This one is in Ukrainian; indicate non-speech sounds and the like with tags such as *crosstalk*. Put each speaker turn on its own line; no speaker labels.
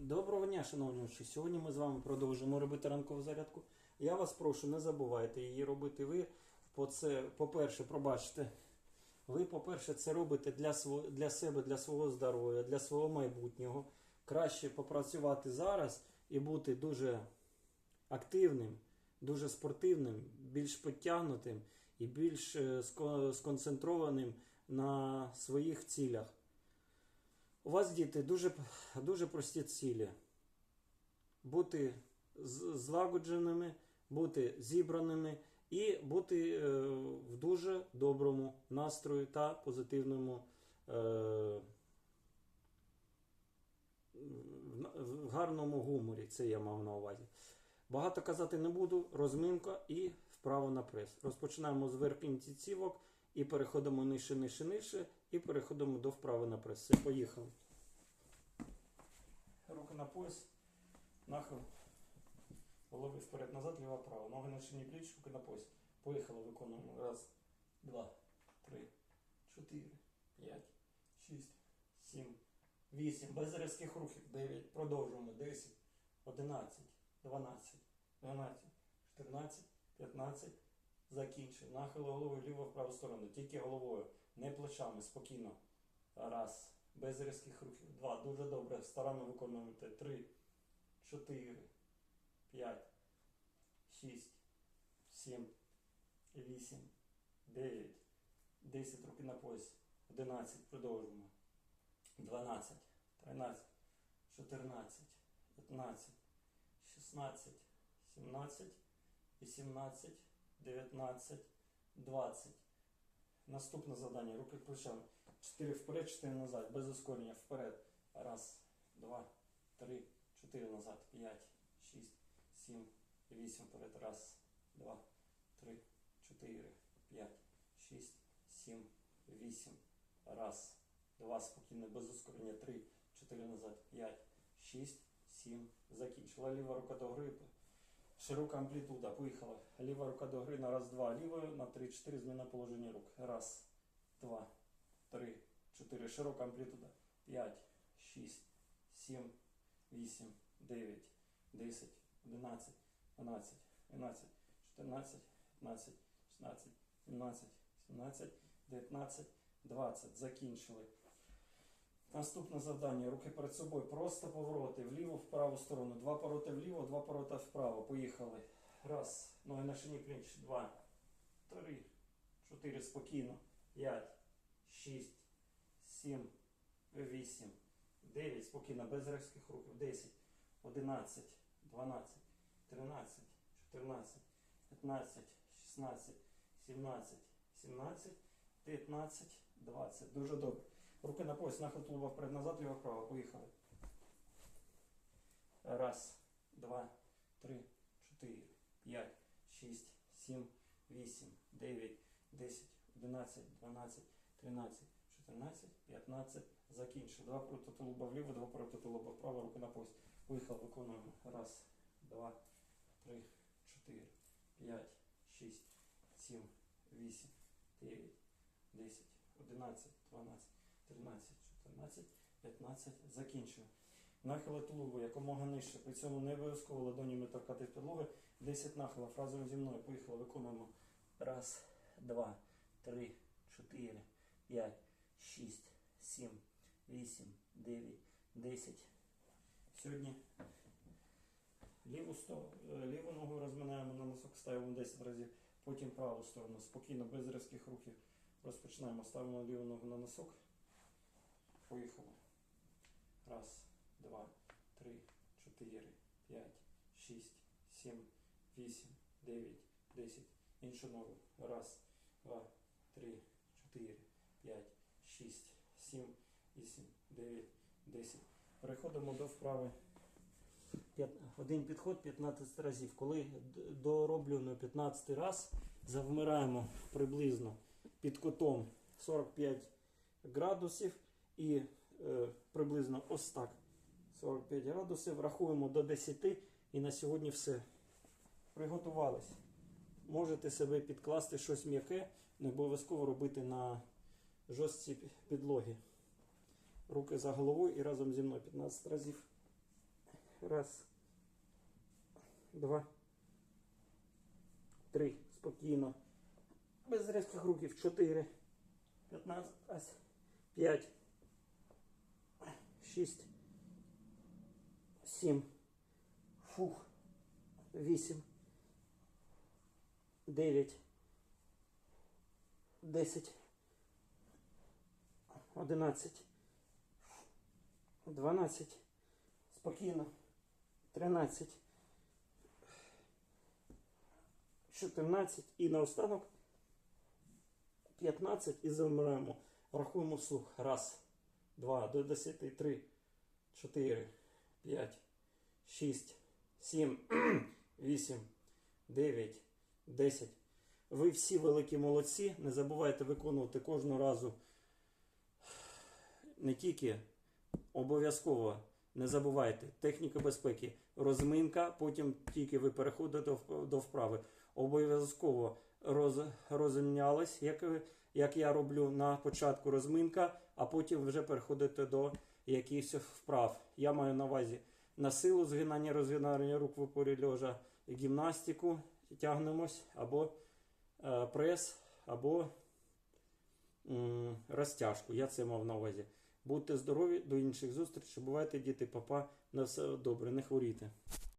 Доброго дня, шановні учні. Сьогодні ми з вами продовжимо робити ранкову зарядку. Я вас прошу, не забувайте її робити. Ви по по-перше, пробачте. Ви, по-перше, це робите для, сво- для себе, для свого здоров'я, для свого майбутнього. Краще попрацювати зараз і бути дуже активним, дуже спортивним, більш підтягнутим і більш е, сконцентрованим на своїх цілях. У вас, діти, дуже, дуже прості цілі. Бути злагодженими, бути зібраними і бути е, в дуже доброму настрої та позитивному, е, в гарному гуморі. Це я мав на увазі. Багато казати не буду. Розминка і вправо на прес. Розпочинаємо з верхніх цівок і переходимо нижче, нижче, нижче, і переходимо до вправи на прес. Все, поїхали. Руки на пояс, нахил, голови вперед, назад, ліва, право. Ноги на шині пліч, руки на пояс. Поїхали, виконуємо. Раз, два, три, чотири, п'ять, шість, сім, вісім. Без різких рухів. Дев'ять. Продовжуємо. Десять, одинадцять, дванадцять, дванадцять, чотирнадцять, п'ятнадцять. Закінчив. Нахил голови вліво в праву сторону. Тільки головою, не плечами, спокійно. Раз. Без різких рухів. Два. Дуже добре. Старанно виконуєте. Три, чотири, п'ять, шість, сім, вісім, дев'ять, десять. Руки на пояс. Одинадцять. Продовжуємо. Дванадцять, тринадцять, чотирнадцять, п'ятнадцять, шістнадцять, сімнадцять, вісімнадцять, дев'ятнадцять, двадцять. Наступне завдання. Руки плечами. 4 вперед, 4 назад. Без ускорення. Вперед. Раз, два, три, чотири назад. П'ять, шість, сім, вісім. Вперед. Раз, два, три, чотири, п'ять, шість, сім, вісім. Раз, два. Спокійно. Без ускорення. Три, чотири назад. П'ять, шість, сім. Закінчила. Ліва рука до гри. Широка амплітуда. Поїхала. Ліва рука до гри на раз, два. Лівою на три, чотири. Зміна положення рук. Раз, два, три, чотири. Широка амплітуда. П'ять, шість, сім, вісім, дев'ять, десять, одинадцять, дванадцять, дванадцять, чотирнадцять, п'ятнадцять, шістнадцять, сімнадцять, сімнадцять, дев'ятнадцять, двадцять. Закінчили. Наступне завдання. Руки перед собою. Просто повороти. Вліво, в праву сторону. Два повороти вліво, два повороти вправо. Поїхали. Раз. Ноги на шині пліч. Два. Три. Чотири. Спокійно. П'ять. Шість. Сім. Вісім. Дев'ять. Спокійно. Без різких рухів. Десять. Одинадцять. Дванадцять. Тринадцять. Чотирнадцять. П'ятнадцять. Шістнадцять. Сімнадцять. Сімнадцять. Дев'ятнадцять. Двадцять. Дуже добре. Руки на пояс, нахил тулуба вперед назад, ліво вправо. Поїхали. Раз, два, три, чотири, п'ять, шість, сім, вісім, дев'ять, десять, одинадцять, дванадцять, тринадцять, чотирнадцять, п'ятнадцять. Закінчив. Два проти тулуба вліво, два проти тулуба вправо, руки на пояс. Поїхали, виконуємо. Раз, два, три, чотири, п'ять, шість, сім, вісім, дев'ять, десять, одинадцять, дванадцять. 13, 14, 15, закінчую. Нахили тулуби якомога нижче. При цьому не обов'язково ладонями торкати підлоги. 10 нахилів. Разом зі мною. Поїхали. Виконуємо. Раз, два, три, чотири, п'ять, шість, сім, вісім, дев'ять, десять. Сьогодні ліву, сто- ліву ногу розминаємо на носок, ставимо 10 разів. Потім праву сторону. Спокійно, без різких рухів. Розпочинаємо. Ставимо ліву ногу на носок. Поїхали. Раз, два, три, чотири, п'ять, шість, сім, вісім, дев'ять, десять. Іншу ногу. Раз, два, три, чотири, п'ять, шість, сім, вісім, дев'ять, десять. Переходимо до вправи. Один підход 15 разів. Коли д- дороблю 15 раз, завмираємо приблизно під кутом 45 градусів і е, приблизно ось так 45 градусів. Рахуємо до 10 і на сьогодні все. Приготувались. Можете себе підкласти щось м'яке, не обов'язково робити на жорсткій підлогі. Руки за головою і разом зі мною 15 разів. Раз. Два. Три. Спокійно. Без різких рухів. Чотири. П'ятнадцять. П'ять. Шість. Сім. Фух. Вісім. Дев'ять. Десять. Одинадцять. Дванадцять. Спокійно. Тринадцять. Чотирнадцять. І наостанок. П'ятнадцять і замираємо. Рахуємо вслух. Раз, два, до десяти, три, чотири, п'ять, шість, сім, *clears throat* вісім, дев'ять, десять. Ви всі великі молодці. Не забувайте виконувати кожного разу не тільки обов'язково не забувайте техніка безпеки, розминка, потім тільки ви переходите до вправи. Обов'язково роз, розмінялись, як, як я роблю на початку розминка, а потім вже переходите до якихось вправ. Я маю на увазі на силу згинання, розгинання рук в опорі льожа, гімнастику, тягнемось, або е, прес, або м, розтяжку. Я це мав на увазі. Будьте здорові, до інших зустрічей. Бувайте, діти, папа. На все добре, не хворійте.